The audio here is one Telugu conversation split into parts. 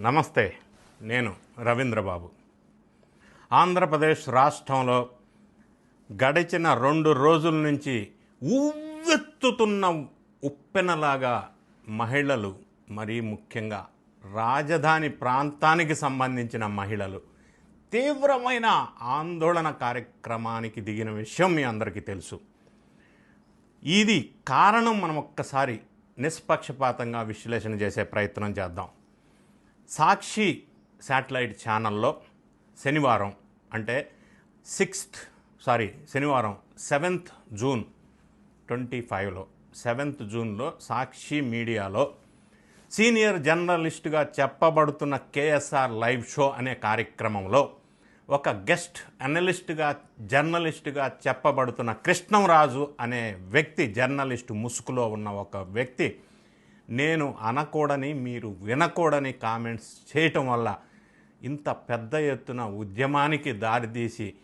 నమస్తే నేను రవీంద్రబాబు. ఆంధ్రప్రదేశ్ రాష్ట్రంలో గడిచిన రెండు రోజుల నుంచి ఉవ్వెత్తుతున్న ఉప్పెనలాగా మహిళలు మరీ ముఖ్యంగా రాజధాని ప్రాంతానికి సంబంధించిన మహిళలు తీవ్రమైన ఆందోళన కార్యక్రమానికి దిగిన విషయం మీ అందరికీ తెలుసు. ఇది కారణం మనం ఒక్కసారి నిష్పక్షపాతంగా విశ్లేషణ చేసే ప్రయత్నం చేద్దాం. సాక్షి శాటిలైట్ ఛానల్లో శనివారం అంటే సిక్స్త్ సారీ శనివారం సెవెంత్ జూన్ ట్వంటీ ఫైవ్లో సెవెంత్ జూన్లో సాక్షి మీడియాలో సీనియర్ జర్నలిస్టుగా చెప్పబడుతున్న కేఎస్ఆర్ లైవ్ షో అనే కార్యక్రమంలో ఒక గెస్ట్ అనలిస్టుగా జర్నలిస్టుగా చెప్పబడుతున్న కృష్ణంరాజు అనే వ్యక్తి జర్నలిస్టు ముసుగులో ఉన్న ఒక వ్యక్తి నేను అనకూడని మీరు వినకూడని కామెంట్స్ చేయటం వల్ల ఇంత పెద్ద ఎత్తున ఉద్యమానికి దారితీసి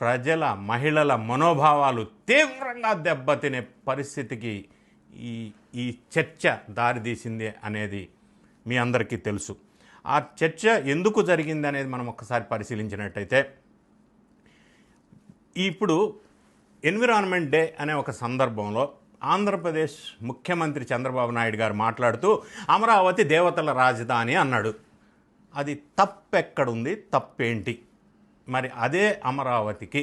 ప్రజల మహిళల మనోభావాలు తీవ్రంగా దెబ్బతినే పరిస్థితికి ఈ ఈ చర్చ దారితీసింది అనేది మీ అందరికీ తెలుసు. ఆ చర్చ ఎందుకు జరిగింది అనేది మనం ఒకసారి పరిశీలించినట్టయితే ఇప్పుడు ఎన్విరాన్మెంట్ డే అనే ఒక సందర్భంలో ఆంధ్రప్రదేశ్ ముఖ్యమంత్రి చంద్రబాబు నాయుడు గారు మాట్లాడుతూ అమరావతి దేవతల రాజధాని అన్నాడు. అది తప్పెక్కడుంది తప్పేంటి? మరి అదే అమరావతికి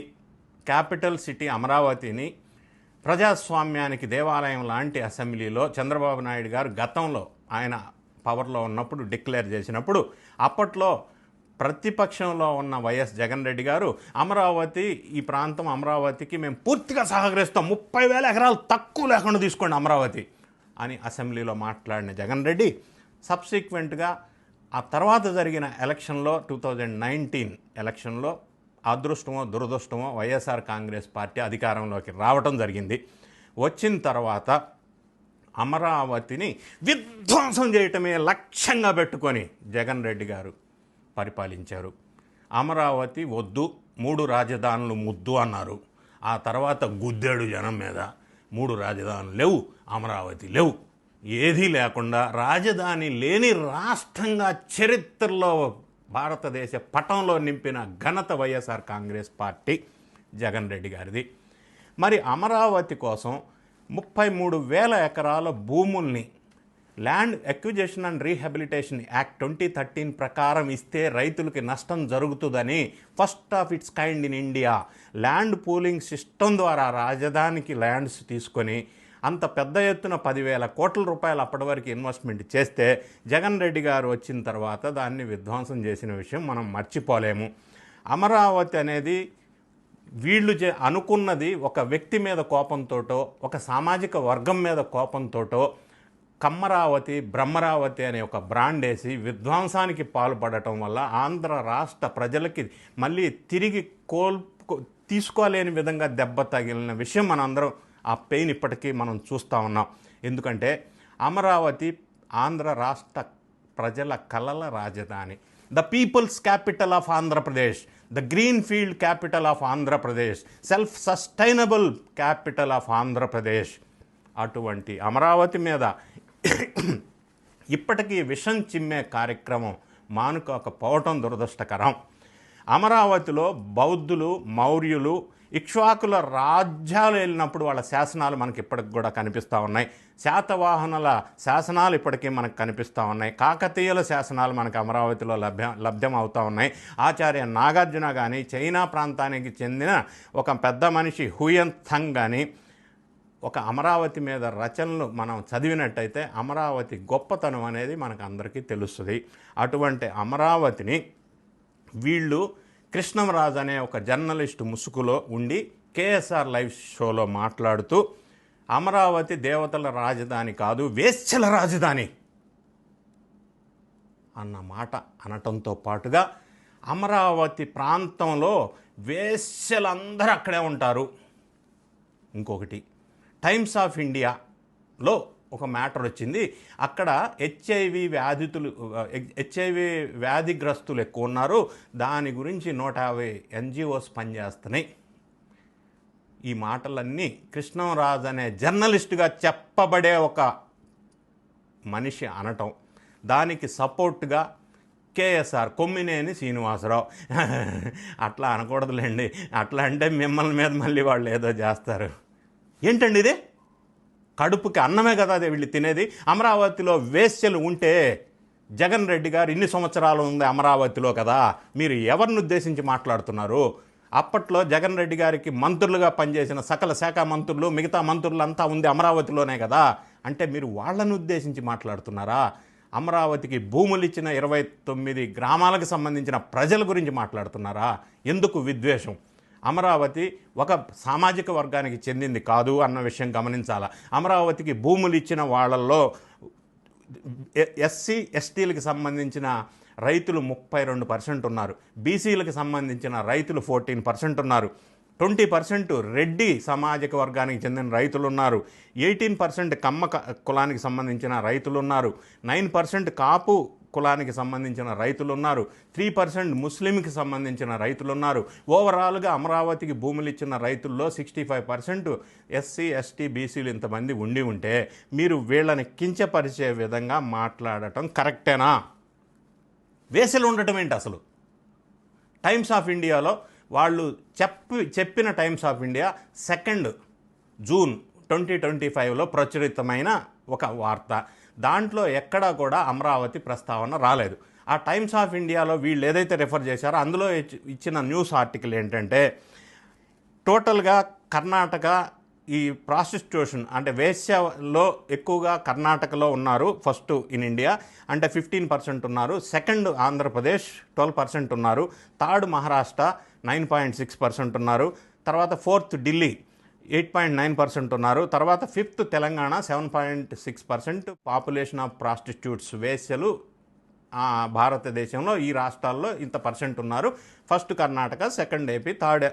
క్యాపిటల్ సిటీ అమరావతిని ప్రజాస్వామ్యానికి దేవాలయం లాంటి అసెంబ్లీలో చంద్రబాబు నాయుడు గారు గతంలో ఆయన పవర్లో ఉన్నప్పుడు డిక్లేర్ చేసినప్పుడు అప్పట్లో ప్రతిపక్షంలో ఉన్న వైఎస్ జగన్ రెడ్డి గారు అమరావతి ఈ ప్రాంతం అమరావతికి మేము పూర్తిగా సహకరిస్తాం. ముప్పై వేల ఎకరాలు తక్కువ లేకుండా తీసుకోండి అమరావతి అని అసెంబ్లీలో మాట్లాడిన జగన్ రెడ్డి సబ్సిక్వెంట్గా ఆ తర్వాత జరిగిన ఎలక్షన్లో టూ థౌజండ్ నైన్టీన్ ఎలక్షన్లో అదృష్టమో దురదృష్టమో వైఎస్ఆర్ కాంగ్రెస్ పార్టీ అధికారంలోకి రావటం జరిగింది. వచ్చిన తర్వాత అమరావతిని విధ్వంసం చేయటమే లక్ష్యంగా పెట్టుకొని జగన్ రెడ్డి గారు పరిపాలించారు. అమరావతి వద్దు మూడు రాజధానులు ముద్దు అన్నారు. ఆ తర్వాత గుద్దాడు జనం మీద. మూడు రాజధానులు లేవు అమరావతి లేవు. ఏదీ లేకుండా రాజధాని లేని రాష్ట్రంగా చరిత్రలో భారతదేశ పటంలో నింపిన ఘనత YSR Congress party Jagan Reddy గారిది. మరి అమరావతి కోసం ముప్పై మూడు వేల ఎకరాల భూముల్ని land acquisition and rehabilitation act twenty thirteen ప్రకారం ఇస్తే రైతులకి నష్టం జరుగుతుందని first of its kind in India. Land pooling system ద్వారా రాజధానికి ల్యాండ్స్ తీసుకొని అంత పెద్ద ఎత్తున పదివేల కోట్ల రూపాయలు అప్పటి వరకు ఇన్వెస్ట్మెంట్ చేస్తే జగన్ రెడ్డి గారు వచ్చిన తర్వాత దాన్ని విధ్వంసం చేసిన విషయం మనం మర్చిపోలేము. అమరావతి అనేది వీళ్ళు చే అనుకున్నది ఒక వ్యక్తి మీద కోపంతోటో ఒక సామాజిక వర్గం మీద కోపంతోటో కమ్మరావతి బ్రహ్మరావతి అనే ఒక బ్రాండ్ వేసి విధ్వంసానికి పాల్పడటం వల్ల ఆంధ్ర రాష్ట్ర ప్రజలకి మళ్ళీ తిరిగి కోల్ తీసుకోలేని విధంగా దెబ్బ తగిలిన విషయం మనందరం ఆ పెయిన్ ఇప్పటికీ మనం చూస్తూ ఉన్నాం. ఎందుకంటే అమరావతి ఆంధ్ర రాష్ట్ర ప్రజల కలల రాజధాని. The people's capital of Andhra Pradesh the green field capital of Andhra Pradesh self sustainable capital of Andhra Pradesh అటువంటి అమరావతి మీద ఇప్పటికీ విషం చిమ్మే కార్యక్రమం మానుకోకపోవటం దురదృష్టకరం. అమరావతిలో బౌద్ధులు మౌర్యులు ఇక్ష్వాకుల రాజ్యాలు వెళ్ళినప్పుడు వాళ్ళ శాసనాలు మనకి ఇప్పటికి కూడా కనిపిస్తూ ఉన్నాయి. శాతవాహనుల శాసనాలు ఇప్పటికీ మనకు కనిపిస్తూ ఉన్నాయి. కాకతీయుల శాసనాలు మనకు అమరావతిలో లభ్యం లభ్యం అవుతూ ఉన్నాయి. ఆచార్య నాగార్జున కానీ చైనా ప్రాంతానికి చెందిన ఒక పెద్ద మనిషి హుయన్ థంగ్ కానీ ఒక అమరావతి మీద రచనలు మనం చదివినట్టయితే అమరావతి గొప్పతనం అనేది మనకు అందరికీ తెలుస్తుంది. అటువంటి అమరావతిని వీళ్ళు కృష్ణంరాజు అనే ఒక జర్నలిస్టు ముసుగులో ఉండి కేఎస్ఆర్ లైవ్ షోలో మాట్లాడుతూ అమరావతి దేవతల రాజధాని కాదు వేశ్యల రాజధాని అన్న మాట అనటంతో పాటుగా అమరావతి ప్రాంతంలో వేశ్యలందరూ అక్కడే ఉంటారు. ఇంకొకటి టైమ్స్ ఆఫ్ ఇండియాలో ఒక మ్యాటర్ వచ్చింది. అక్కడ హెచ్ఐవి వ్యాధితులు హెచ్ఐవి వ్యాధిగ్రస్తులు ఎక్కువ ఉన్నారు. దాని గురించి నూట యాభై ఎన్జిఓస్ పనిచేస్తున్నాయి. ఈ మాటలన్నీ కృష్ణంరాజు అనే జర్నలిస్టుగా చెప్పబడే ఒక మనిషి అనటం. దానికి సపోర్ట్గా కేఎస్ఆర్ కొమ్మినేని శ్రీనివాసరావు. అట్లా అనకూడదులేండి. అట్లా అంటే మిమ్మల్ని మీద మళ్ళీ వాళ్ళు ఏదో చేస్తారు. ఏంటండి ఇది? కడుపుకి అన్నమే కదా అదే వీళ్ళు తినేది. అమరావతిలో వేశ్యలు ఉంటే జగన్ రెడ్డి గారు ఇన్ని సంవత్సరాలు ఉంది అమరావతిలో కదా. మీరు ఎవరిని ఉద్దేశించి మాట్లాడుతున్నారు? అప్పట్లో జగన్ రెడ్డి గారికి మంత్రులుగా పనిచేసిన సకల శాఖ మంత్రులు మిగతా మంత్రులు అంతా ఉంది అమరావతిలోనే కదా. అంటే మీరు వాళ్ళని ఉద్దేశించి మాట్లాడుతున్నారా? అమరావతికి భూములు ఇచ్చిన ఇరవై తొమ్మిది గ్రామాలకు సంబంధించిన ప్రజల గురించి మాట్లాడుతున్నారా? ఎందుకు విద్వేషం? అమరావతి ఒక సామాజిక వర్గానికి చెందింది కాదు అన్న విషయం గమనించాలా? అమరావతికి భూములు ఇచ్చిన వాళ్ళల్లో ఎస్సీ ఎస్టీలకు సంబంధించిన రైతులు ముప్పై రెండు పర్సెంట్ ఉన్నారు. బీసీలకు సంబంధించిన రైతులు ఫోర్టీన్ పర్సెంట్ ఉన్నారు. ట్వంటీ పర్సెంట్ రెడ్డి సామాజిక వర్గానికి చెందిన రైతులు ఉన్నారు. ఎయిటీన్ పర్సెంట్ కమ్మ క- కులానికి సంబంధించిన రైతులు ఉన్నారు. నైన్ పర్సెంట్ కాపు కులానికి సంబంధించిన రైతులు ఉన్నారు త్రీ పర్సెంట్ ముస్లింకి సంబంధించిన రైతులు ఉన్నారు ఓవరాల్గా అమరావతికి భూములు ఇచ్చిన రైతుల్లో sixty five percent SC ST బీసీలు ఇంతమంది ఉండి ఉంటే మీరు వీళ్ళని కించపరిచే విధంగా మాట్లాడటం కరెక్టేనా? వేసలు ఉండటం ఏంటి అసలు? టైమ్స్ ఆఫ్ ఇండియాలో వాళ్ళు చెప్పి చెప్పిన Times of India second June twenty twenty ఫైవ్లో ప్రచురితమైన ఒక వార్త. దాంట్లో ఎక్కడా కూడా అమరావతి ప్రస్తావన రాలేదు. ఆ టైమ్స్ ఆఫ్ ఇండియాలో వీళ్ళు ఏదైతే రెఫర్ చేశారో అందులో ఇచ్చి- ఇచ్చిన న్యూస్ ఆర్టికల్ ఏంటంటే టోటల్గా కర్ణాటక ఈ ప్రాస్టిట్యూషన్ అంటే వేశ్యలో ఎక్కువగా కర్ణాటకలో ఉన్నారు ఫస్ట్ ఇన్ ఇండియా. అంటే ఫిఫ్టీన్ పర్సెంట్ ఉన్నారు. సెకండ్ ఆంధ్రప్రదేశ్ ట్వెల్వ్ పర్సెంట్ ఉన్నారు. Third Maharashtra nine point six percent ఉన్నారు. తర్వాత fourth Delhi eight point nine percent ఉన్నారు. తర్వాత fifth Telangana seven point six percent population of prostitutes వేశ్యలు భారతదేశంలో ఈ రాష్ట్రాల్లో ఇంత పర్సెంట్ ఉన్నారు. First Karnataka second AP third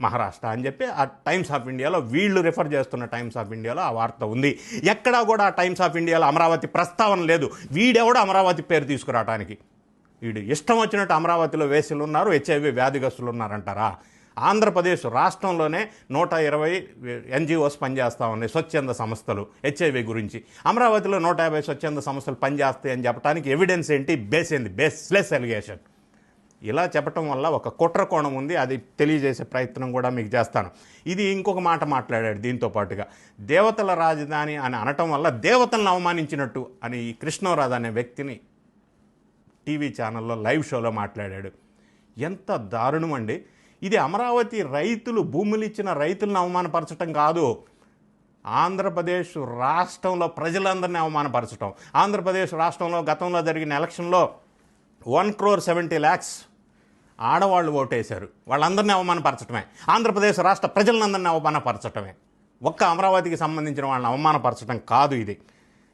Maharashtra అని చెప్పి ఆ టైమ్స్ ఆఫ్ ఇండియాలో వీళ్ళు రిఫర్ చేస్తున్న టైమ్స్ ఆఫ్ ఇండియాలో ఆ వార్త ఉంది. ఎక్కడా కూడా ఆ టైమ్స్ ఆఫ్ ఇండియాలో అమరావతి ప్రస్తావన లేదు. వీడెవడో అమరావతి పేరు తీసుకురావడానికి వీడు ఇష్టం వచ్చినట్టు అమరావతిలో వేసులు ఉన్నారు హెచ్ఐవి వ్యాధిగస్తులు ఉన్నారంటారా? ఆంధ్రప్రదేశ్ రాష్ట్రంలోనే నూట ఇరవై ఎన్జిఓస్ పనిచేస్తూ ఉన్నాయి స్వచ్ఛంద సంస్థలు హెచ్ఐవి గురించి. అమరావతిలో నూట యాభై స్వచ్ఛంద సంస్థలు పనిచేస్తాయి అని చెప్పడానికి ఎవిడెన్స్ ఏంటి? బేస్ ఏంది? బేస్లెస్ ఎలిగేషన్ ఇలా చెప్పటం వల్ల ఒక కుట్ర కోణం ఉంది అది తెలియజేసే ప్రయత్నం కూడా మీకు చేస్తాను. ఇది ఇంకొక మాట మాట్లాడాడు దీంతో పాటుగా. దేవతల రాజధాని అని అనటం వల్ల దేవతలను అవమానించినట్టు అని ఈ కృష్ణరాజు అనే వ్యక్తిని టీవీ ఛానల్లో లైవ్ షోలో మాట్లాడాడు. ఎంత దారుణం అండి. ఇది అమరావతి రైతులు భూములు ఇచ్చిన రైతులను అవమానపరచటం కాదు. ఆంధ్రప్రదేశ్ రాష్ట్రంలో ప్రజలందరినీ అవమానపరచటం. ఆంధ్రప్రదేశ్ రాష్ట్రంలో గతంలో జరిగిన ఎలక్షన్లో వన్ క్రోర్ సెవెంటీ ల్యాక్స్ ఆడవాళ్ళు ఓటేశారు. వాళ్ళందరినీ అవమానపరచటమే. ఆంధ్రప్రదేశ్ రాష్ట్ర ప్రజలందరినీ అవమానపరచటమే. ఒక్క అమరావతికి సంబంధించిన వాళ్ళని అవమానపరచడం కాదు ఇది.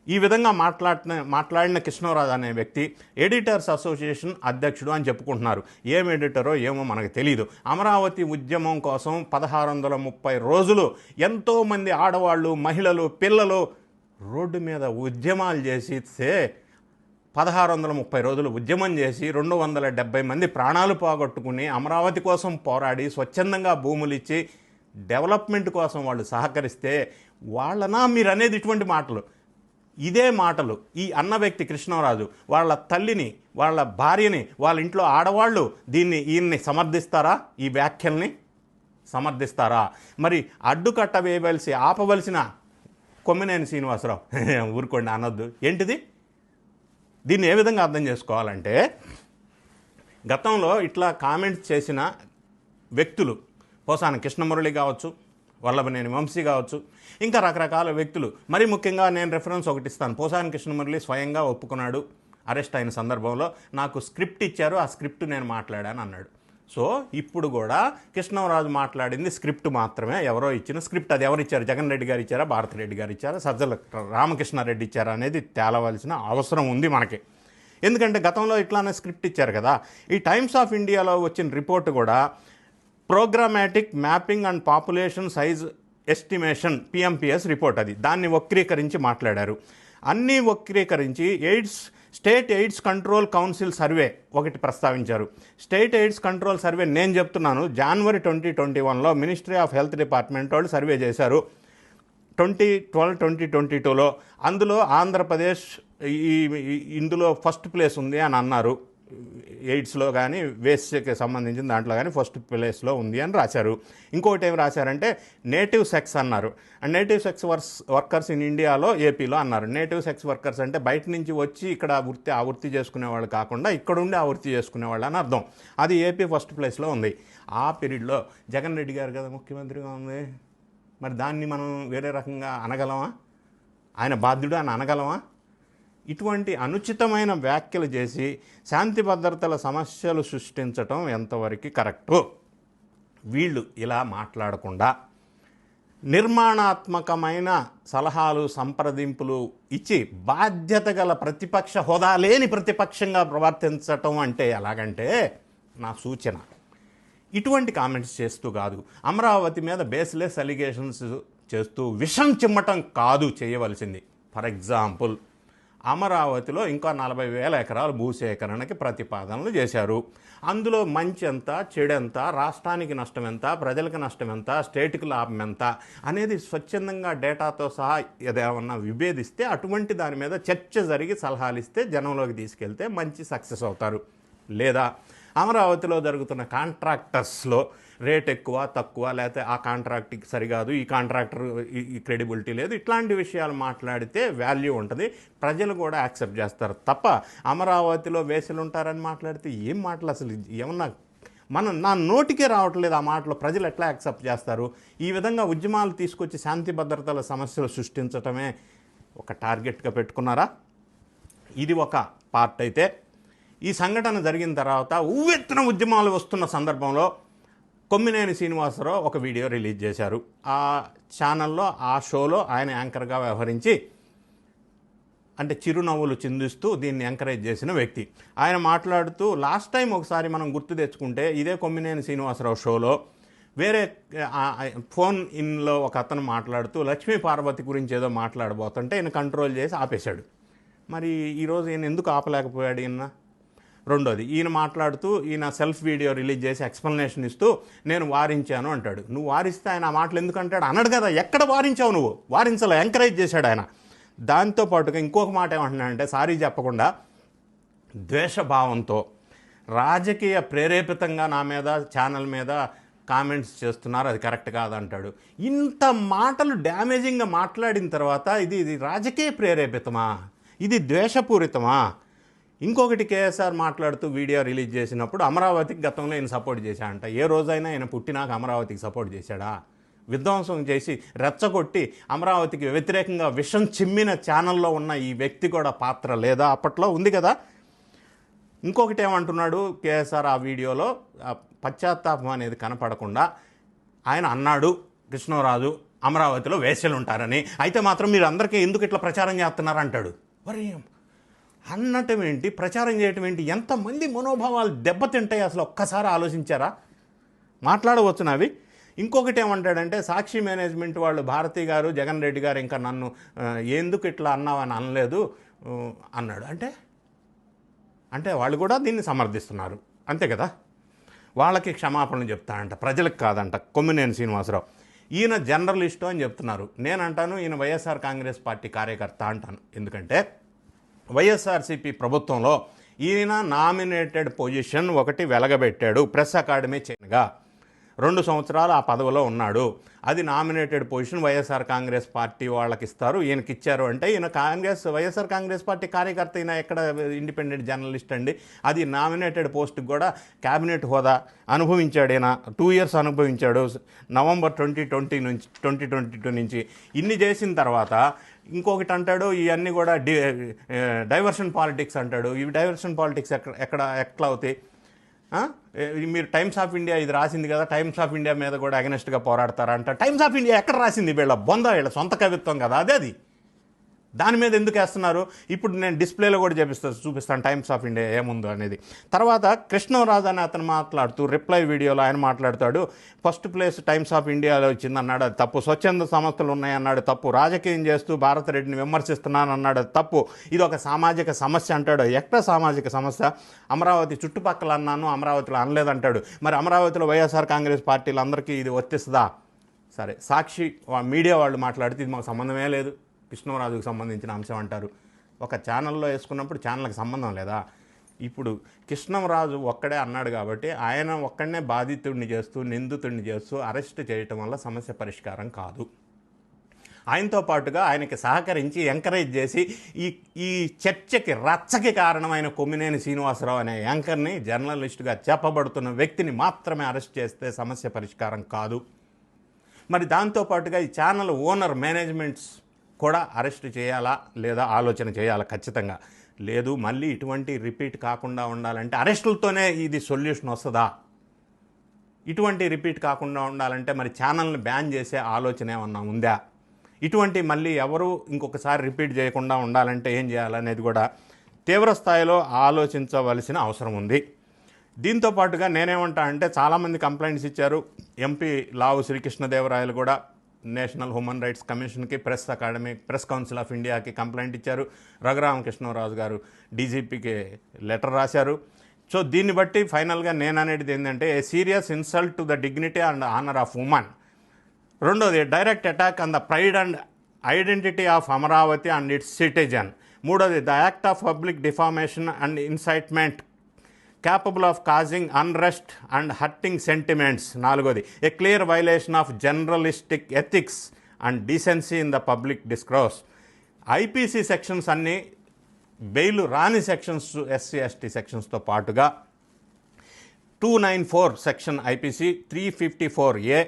ఈ విధంగా మాట్లాడిన మాట్లాడిన కృష్ణరాజు అనే వ్యక్తి ఎడిటర్స్ అసోసియేషన్ అధ్యక్షుడు అని చెప్పుకుంటున్నారు. ఏం ఎడిటరో ఏమో మనకు తెలియదు అమరావతి ఉద్యమం కోసం పదహారు వందల ముప్పై రోజులు ఎంతోమంది ఆడవాళ్ళు మహిళలు పిల్లలు రోడ్డు మీద ఉద్యమాలు చేసిస్తే పదహారు వందల ముప్పై రోజులు ఉద్యమం చేసి రెండు వందల డెబ్బై మంది ప్రాణాలు పోగొట్టుకుని అమరావతి కోసం పోరాడి స్వచ్ఛందంగా భూములు ఇచ్చి డెవలప్మెంట్ కోసం వాళ్ళు సహకరిస్తే వాళ్ళనా? మీరు అనేది ఇటువంటి మాటలు. ఇదే మాటలు ఈ అన్న వ్యక్తి కృష్ణరాజు వాళ్ళ తల్లిని వాళ్ళ భార్యని వాళ్ళ ఇంట్లో ఆడవాళ్ళు దీన్ని ఈయన్ని సమర్థిస్తారా? ఈ వ్యాఖ్యల్ని సమర్థిస్తారా? మరి అడ్డుకట్ట వేయవలసి ఆపవలసిన కొమ్మినేని శ్రీనివాసరావు ఊరుకోండి అనొద్దు. ఏంటిది? దీన్ని ఏ విధంగా అర్థం చేసుకోవాలంటే గతంలో ఇట్లా కామెంట్స్ చేసిన వ్యక్తులు పోసాన కృష్ణమురళి కావచ్చు వల్లభనేని వంశీ కావచ్చు ఇంకా రకరకాల వ్యక్తులు. మరి ముఖ్యంగా నేను రెఫరెన్స్ ఒకటి ఇస్తాను. పోసాని కృష్ణమురళి స్వయంగా ఒప్పుకున్నాడు. అరెస్ట్ అయిన సందర్భంలో నాకు స్క్రిప్ట్ ఇచ్చారు. ఆ స్క్రిప్ట్ నేను మాట్లాడాను అన్నాడు. సో ఇప్పుడు కూడా కృష్ణరాజు మాట్లాడింది స్క్రిప్ట్ మాత్రమే. ఎవరో ఇచ్చిన స్క్రిప్ట్ అది ఎవరు ఇచ్చారు? జగన్ రెడ్డి గారు ఇచ్చారా? భారతి రెడ్డి గారు ఇచ్చారా? సజ్జల రామకృష్ణారెడ్డి ఇచ్చారా? అనేది తేలవలసిన అవసరం ఉంది మనకి. ఎందుకంటే గతంలో ఇట్లానే స్క్రిప్ట్ ఇచ్చారు కదా. ఈ టైమ్స్ ఆఫ్ ఇండియాలో వచ్చిన రిపోర్ట్ కూడా programmatic mapping and population size estimation PMPS report అది. దాన్ని వక్రీకరించి మాట్లాడారు. అన్నీ వక్రీకరించి AIDS state AIDS control council survey ఒకటి ప్రస్తావించారు. స్టేట్ ఎయిడ్స్ కంట్రోల్ సర్వే నేను చెప్తున్నాను. జనవరి ట్వంటీ ట్వంటీ వన్లో మినిస్ట్రీ ఆఫ్ హెల్త్ డిపార్ట్మెంట్ వాళ్ళు సర్వే చేశారు. ట్వంటీ ట్వెల్వ్ ట్వంటీ ట్వంటీ టూలో అందులో ఆంధ్రప్రదేశ్ ఈ ఇందులో ఫస్ట్ ప్లేస్ ఉంది అని అన్నారు. ఎయిడ్స్లో కానీ వేస్ట్కి సంబంధించిన దాంట్లో కానీ ఫస్ట్ ప్లేస్లో ఉంది అని రాశారు. ఇంకోటి ఏం రాశారంటే నేటివ్ సెక్స్ అన్నారు. And native sex work workers in ఇండియాలో ఏపీలో అన్నారు. నేటివ్ సెక్స్ వర్కర్స్ అంటే బయట నుంచి వచ్చి ఇక్కడ ఆ వృత్తి ఆ వృత్తి చేసుకునే వాళ్ళు కాకుండా ఇక్కడ ఉండి ఆ వృత్తి చేసుకునే వాళ్ళు అని అర్థం. అది ఏపీ ఫస్ట్ ప్లేస్లో ఉంది. ఆ పీరియడ్లో జగన్ రెడ్డి గారు కదా ముఖ్యమంత్రిగా ఉంది. మరి దాన్ని మనం వేరే రకంగా అనగలమా? ఆయన బాధ్యుడు అని అనగలమా? ఇటువంటి అనుచితమైన వ్యాఖ్యలు చేసి శాంతి భద్రతల సమస్యలు సృష్టించటం ఎంతవరకు కరెక్టు? వీళ్ళు ఇలా మాట్లాడకుండా నిర్మాణాత్మకమైన సలహాలు సంప్రదింపులు ఇచ్చి బాధ్యత గల ప్రతిపక్ష హోదా లేని ప్రతిపక్షంగా ప్రవర్తించటం అంటే ఎలాగంటే నా సూచన. ఇటువంటి కామెంట్స్ చేస్తూ కాదు. అమరావతి మీద బేస్లెస్ అలిగేషన్స్ చేస్తూ విషం చిమ్మటం కాదు చేయవలసింది. ఫర్ ఎగ్జాంపుల్ అమరావతిలో ఇంకా నలభై వేల ఎకరాలు భూసేకరణకి ప్రతిపాదనలు చేశారు. అందులో మంచి ఎంత చెడెంత రాష్ట్రానికి నష్టం ఎంత ప్రజలకు నష్టం ఎంత స్టేట్కి లాభం ఎంత అనేది స్వచ్ఛందంగా డేటాతో సహా ఏదేమన్నా విభేదిస్తే అటువంటి దాని మీద చర్చ జరిగి సలహాలు ఇస్తే జనంలోకి తీసుకెళ్తే మంచి సక్సెస్ అవుతారు. లేదా అమరావతిలో జరుగుతున్న కాంట్రాక్టర్స్లో రేట్ ఎక్కువ తక్కువ లేకపోతే ఆ కాంట్రాక్ట్కి సరికాదు ఈ కాంట్రాక్టర్ ఈ- ఈ క్రెడిబిలిటీ లేదు. ఇట్లాంటి విషయాలు మాట్లాడితే వాల్యూ ఉంటుంది. ప్రజలు కూడా యాక్సెప్ట్ చేస్తారు. తప్ప అమరావతిలో వేసలు ఉంటారని మాట్లాడితే ఏం మాటలు అసలు? ఏమన్నా మనం నా నోటికే రావట్లేదు ఆ మాటలు. ప్రజలు ఎట్లా యాక్సెప్ట్ చేస్తారు? ఈ విధంగా ఉద్యమాలు తీసుకొచ్చి శాంతి భద్రతల సమస్యలు సృష్టించటమే ఒక టార్గెట్గా పెట్టుకున్నారా? ఇది ఒక పార్ట్ అయితే. ఈ సంఘటన జరిగిన తర్వాత ఉవ్వెత్తున ఉద్యమాలు వస్తున్న సందర్భంలో కొమ్మినేని శ్రీనివాసరావు ఒక వీడియో రిలీజ్ చేశారు. ఆ ఛానల్లో ఆ షోలో ఆయన యాంకర్గా వ్యవహరించి అంటే చిరునవ్వులు చిందిస్తూ దీన్ని ఎంకరేజ్ చేసిన వ్యక్తి. ఆయన మాట్లాడుతూ లాస్ట్ టైం ఒకసారి మనం గుర్తు తెచ్చుకుంటే ఇదే కొమ్మినేని శ్రీనివాసరావు షోలో వేరే ఫోన్ ఇన్లో ఒక అతను మాట్లాడుతూ లక్ష్మీ పార్వతి గురించి ఏదో మాట్లాడబోతుంటే ఈయన కంట్రోల్ చేసి ఆపేశాడు. మరి ఈరోజు ఈయన ఎందుకు ఆపలేకపోయాడు ఈయన? రెండోది ఈయన మాట్లాడుతూ ఈయన సెల్ఫ్ వీడియో రిలీజ్ చేసి ఎక్స్ప్లెనేషన్ ఇస్తూ నేను వారించాను అంటాడు. నువ్వు వారిస్తే ఆయన ఆ మాటలు ఎందుకంటాడు? అన్నాడు అనడు కదా ఎక్కడ వారించావు నువ్వు? వారించలే ఎంకరేజ్ చేశాడు ఆయన. దాంతోపాటుగా ఇంకొక మాట ఏమంటున్నాడంటే సారీ చెప్పకుండా ద్వేషభావంతో రాజకీయ ప్రేరేపితంగా నా మీద ఛానల్ మీద కామెంట్స్ చేస్తున్నారు అది కరెక్ట్ కాదంటాడు. ఇంత మాటలు డ్యామేజింగ్గా మాట్లాడిన తర్వాత ఇది ఇది రాజకీయ ప్రేరేపితమా? ఇది ద్వేషపూరితమా? ఇంకొకటి కేఎస్ఆర్ మాట్లాడుతూ వీడియో రిలీజ్ చేసినప్పుడు అమరావతికి గతంలో ఆయన సపోర్ట్ చేశాడంట. ఏ రోజైనా ఆయన పుట్టినాక అమరావతికి సపోర్ట్ చేశాడా? విధ్వంసం చేసి రెచ్చగొట్టి అమరావతికి వ్యతిరేకంగా విషం చిమ్మిన ఛానల్లో ఉన్న ఈ వ్యక్తి కూడా పాత్ర లేదా? అప్పట్లో ఉంది కదా. ఇంకొకటి ఏమంటున్నాడు కేఎస్ఆర్ ఆ వీడియోలో? పశ్చాత్తాపం అనేది కనపడకుండా ఆయన అన్నాడు కృష్ణరాజు అమరావతిలో వేశ్యలు ఉంటారని అయితే మాత్రం మీరు అందరికీ ఎందుకు ఇట్లా ప్రచారం చేస్తున్నారంటాడు మరి అన్నటం ఏంటి? ప్రచారం చేయటం ఏంటి? ఎంతమంది మనోభావాలు దెబ్బతింటాయి అసలు ఒక్కసారి ఆలోచించారా? మాట్లాడవచ్చు అవి ఇంకొకటి ఏమంటాడంటే సాక్షి మేనేజ్మెంట్ వాళ్ళు భారతి గారు జగన్ రెడ్డి గారు ఇంకా నన్ను ఎందుకు ఇట్లా అన్నావని అనలేదు అన్నాడు. అంటే అంటే వాళ్ళు కూడా దీన్ని సమర్థిస్తున్నారు. అంతే కదా? వాళ్ళకి క్షమాపణలు చెప్తానంట ప్రజలకు కాదంట. కొమ్మినేని శ్రీనివాసరావు. ఈయన జర్నలిస్టు అని చెప్తున్నారు. నేను అంటాను ఈయన వైఎస్ఆర్ కాంగ్రెస్ పార్టీ కార్యకర్త అంటాను. ఎందుకంటే వైఎస్ఆర్సీపీ ప్రభుత్వంలో ఈయన నామినేటెడ్ పొజిషన్ ఒకటి వెలగబెట్టాడు ప్రెస్ అకాడమీ చైన్గా రెండు సంవత్సరాలు ఆ పదవిలో ఉన్నాడు. అది nominated position YSR Congress party వాళ్ళకి ఇస్తారు ఈయనకి ఇచ్చారు అంటే ఈయన కాంగ్రెస్ వైఎస్ఆర్ కాంగ్రెస్ పార్టీ కార్యకర్త అయినా ఎక్కడ ఇండిపెండెంట్ జర్నలిస్ట్ అండి. అది నామినేటెడ్ పోస్ట్కి కూడా క్యాబినెట్ హోదా అనుభవించాడు ఈయన. టూ ఇయర్స్ అనుభవించాడు. నవంబర్ ట్వంటీ ట్వంటీ నుంచి ట్వంటీ ట్వంటీ టూ నుంచి. ఇన్ని చేసిన తర్వాత ఇంకొకటి అంటాడు ఇవన్నీ కూడా డి డైవర్షన్ పాలిటిక్స్ అంటాడు. ఇవి డైవర్షన్ పాలిటిక్స్ ఎక్కడ ఎక్కడ ఎట్లా అవుతాయి? మీరు టైమ్స్ ఆఫ్ ఇండియా ఇది రాసింది కదా టైమ్స్ ఆఫ్ ఇండియా మీద కూడా అగనెస్ట్గా పోరాడతారంట టైమ్స్ ఆఫ్ ఇండియా ఎక్కడ రాసింది వీళ్ళ బొంద వీళ్ళ సొంత కవిత్వం కదా అదే అది దాని మీద ఎందుకు వేస్తున్నారు? ఇప్పుడు నేను డిస్ప్లేలో కూడా చేపిస్తాను చూపిస్తాను. టైమ్స్ ఆఫ్ ఇండియా ఏముందో అనేది. తర్వాత కృష్ణరాజు అని అతను మాట్లాడుతూ రిప్లై వీడియోలో ఆయన మాట్లాడతాడు. ఫస్ట్ ప్లేస్ టైమ్స్ ఆఫ్ ఇండియాలో వచ్చింది అన్నాడు అది తప్పు. స్వచ్ఛంద సంస్థలు ఉన్నాయన్నాడు తప్పు. రాజకీయం చేస్తూ భారతరెడ్డిని విమర్శిస్తున్నాను అన్నాడు అది తప్పు. ఇది ఒక సామాజిక సమస్య అంటాడు. ఎక్కడ సామాజిక సమస్య? అమరావతి చుట్టుపక్కల అన్నాను అమరావతిలో అనలేదంటాడు. మరి అమరావతిలో వైఎస్ఆర్ కాంగ్రెస్ పార్టీలు అందరికీ ఇది వర్తిస్తుందా? సరే సాక్షి మీడియా వాళ్ళు మాట్లాడితే ఇది మాకు సంబంధమే లేదు. కృష్ణరాజుకు సంబంధించిన అంశం అంటారు. ఒక ఛానల్లో వేసుకున్నప్పుడు ఛానల్కి సంబంధం లేదా? ఇప్పుడు కృష్ణంరాజు ఒక్కడే అన్నాడు కాబట్టి ఆయన ఒక్కడనే బాధితుడిని చేస్తూ నిందితుడిని చేస్తూ అరెస్ట్ చేయటం వల్ల సమస్య పరిష్కారం కాదు. ఆయనతో పాటుగా ఆయనకి సహకరించి ఎంకరేజ్ చేసి ఈ ఈ చర్చకి రచ్చకి కారణమైన కొమ్మినేని శ్రీనివాసరావు అనే యాంకర్ని జర్నలిస్టుగా చెప్పబడుతున్న వ్యక్తిని మాత్రమే అరెస్ట్ చేస్తే సమస్య పరిష్కారం కాదు. మరి దాంతోపాటుగా ఈ ఛానల్ ఓనర్ మేనేజ్మెంట్స్ కూడా అరెస్ట్ చేయాలా లేదా ఆలోచన చేయాలా? ఖచ్చితంగా. లేదు మళ్ళీ ఇటువంటి రిపీట్ కాకుండా ఉండాలంటే అరెస్టులతోనే ఇది సొల్యూషన్ వస్తుందా? ఇటువంటి రిపీట్ కాకుండా ఉండాలంటే మరి ఛానల్ని బ్యాన్ చేసే ఆలోచన ఏమన్నా ఉందా? ఇటువంటి మళ్ళీ ఎవరు ఇంకొకసారి రిపీట్ చేయకుండా ఉండాలంటే ఏం చేయాలనేది కూడా తీవ్ర స్థాయిలో ఆలోచించవలసిన అవసరం ఉంది. దీంతో పాటుగా నేనేమంటా అంటే చాలామంది కంప్లైంట్స్ ఇచ్చారు. ఎంపీ లావు శ్రీకృష్ణదేవరాయలు కూడా నేషనల్ హ్యూమన్ రైట్స్ కమిషన్కి press academy press council of ఇండియాకి కంప్లైంట్ ఇచ్చారు. రఘురామకృష్ణరాజు గారు డీజీపీకి లెటర్ రాశారు. సో దీన్ని బట్టి ఫైనల్గా నేను అనేది ఏంటంటే a serious insult to the dignity and honour of women. రెండోది direct attack on the pride and identity of Amaravati and its citizen. మూడోది the act of public defamation and incitement capable of causing unrest and hurting sentiments నాలుగోది a clear violation of journalistic ethics and decency in the public discourse IPC sections అన్నీ బెయిల్ రాని సెక్షన్స్ ఎస్సీ ఎస్టీ సెక్షన్స్తో పాటుగా two nine four section IPC three fifty four A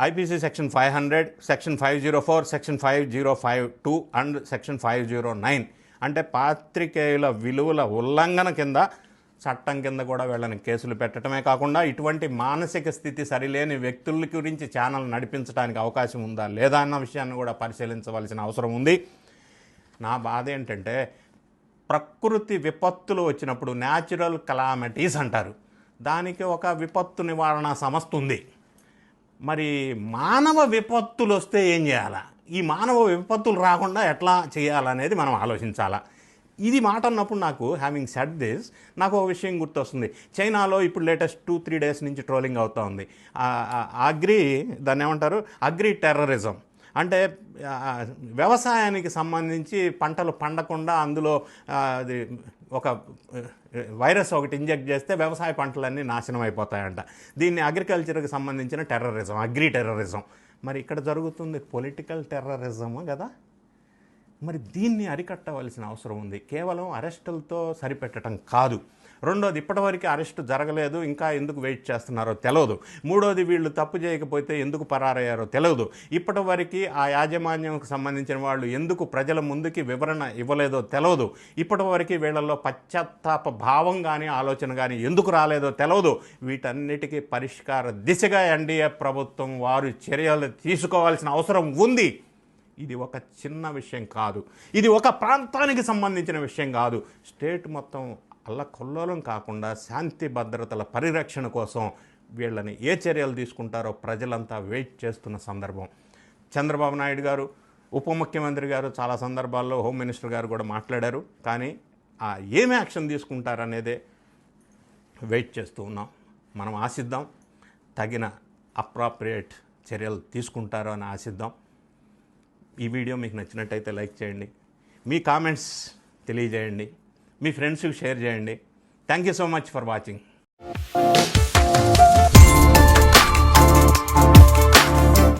IPC section five hundred section five zero four section five zero five two and section five zero nine అంటే పాత్రికేయుల విలువల ఉల్లంఘన కింద చట్టం కింద కూడా వీళ్ళని కేసులు పెట్టడమే కాకుండా ఇటువంటి మానసిక స్థితి సరిలేని వ్యక్తుల గురించి ఛానల్ నడిపించడానికి అవకాశం ఉందా లేదా అన్న విషయాన్ని కూడా పరిశీలించవలసిన అవసరం ఉంది. నా బాధ ఏంటంటే ప్రకృతి విపత్తులు వచ్చినప్పుడు న్యాచురల్ కలామిటీస్ అంటారు. దానికి ఒక విపత్తు నివారణ సంస్థ ఉంది. మరి మానవ విపత్తులు వస్తే ఏం చేయాలా? ఈ మానవ విపత్తులు రాకుండా ఎట్లా చేయాలనేది మనం ఆలోచించాలా? ఇది మాట అన్నప్పుడు నాకు హ్యావింగ్ సెట్ దిస్ నాకు ఒక విషయం గుర్తొస్తుంది. చైనాలో ఇప్పుడు లేటెస్ట్ టూ త్రీ డేస్ నుంచి ట్రోలింగ్ అవుతూ ఉంది. అగ్రి దాన్ని ఏమంటారు? అగ్రి టెర్రరిజం అంటే వ్యవసాయానికి సంబంధించి పంటలు పండకుండా అందులో అది ఒక వైరస్ ఒకటి ఇంజెక్ట్ చేస్తే వ్యవసాయ పంటలన్నీ నాశనం అయిపోతాయంట. దీన్ని అగ్రికల్చర్కి సంబంధించిన టెర్రరిజం అగ్రి టెర్రరిజం మరి ఇక్కడ జరుగుతుంది పొలిటికల్ టెర్రరిజం కదా? మరి దీన్ని అరికట్టవలసిన అవసరం ఉంది. కేవలం అరెస్టులతో సరిపెట్టడం కాదు. రెండోది ఇప్పటివరకు అరెస్టు జరగలేదు ఇంకా ఎందుకు వెయిట్ చేస్తున్నారో తెలియదు మూడోది వీళ్ళు తప్పు చేయకపోతే ఎందుకు పరారయ్యారో తెలియదు ఇప్పటివరకు ఆ యాజమాన్యంకు సంబంధించిన వాళ్ళు ఎందుకు ప్రజల ముందుకి వివరణ ఇవ్వలేదో తెలియదు ఇప్పటివరకు వీళ్ళల్లో పశ్చాత్తాప భావం కానీ ఆలోచన కానీ ఎందుకు రాలేదో తెలియదు వీటన్నిటికీ పరిష్కార దిశగా ఎన్డీఏ ప్రభుత్వం వారు చర్యలు తీసుకోవాల్సిన అవసరం ఉంది. ఇది ఒక చిన్న విషయం కాదు. ఇది ఒక ప్రాంతానికి సంబంధించిన విషయం కాదు. స్టేట్ మొత్తం అల్లకొల్లోలం కాకుండా శాంతి భద్రతల పరిరక్షణ కోసం వీళ్ళని ఏ చర్యలు తీసుకుంటారో ప్రజలంతా వెయిట్ చేస్తున్న సందర్భం. చంద్రబాబు నాయుడు గారు ఉప ముఖ్యమంత్రి గారు చాలా సందర్భాల్లో హోమ్ మినిస్టర్ గారు కూడా మాట్లాడారు. కానీ ఆ ఏమి యాక్షన్ తీసుకుంటారనేదే వెయిట్ చేస్తూ ఉన్నాం. మనం ఆశిద్దాం తగిన అప్రాప్రియేట్ చర్యలు తీసుకుంటారో అని ఆశిద్దాం. ఈ వీడియో మీకు నచ్చినట్టయితే లైక్ చేయండి. మీ కామెంట్స్ తెలియజేయండి. మీ ఫ్రెండ్స్కి షేర్ చేయండి. Thank you so much for watching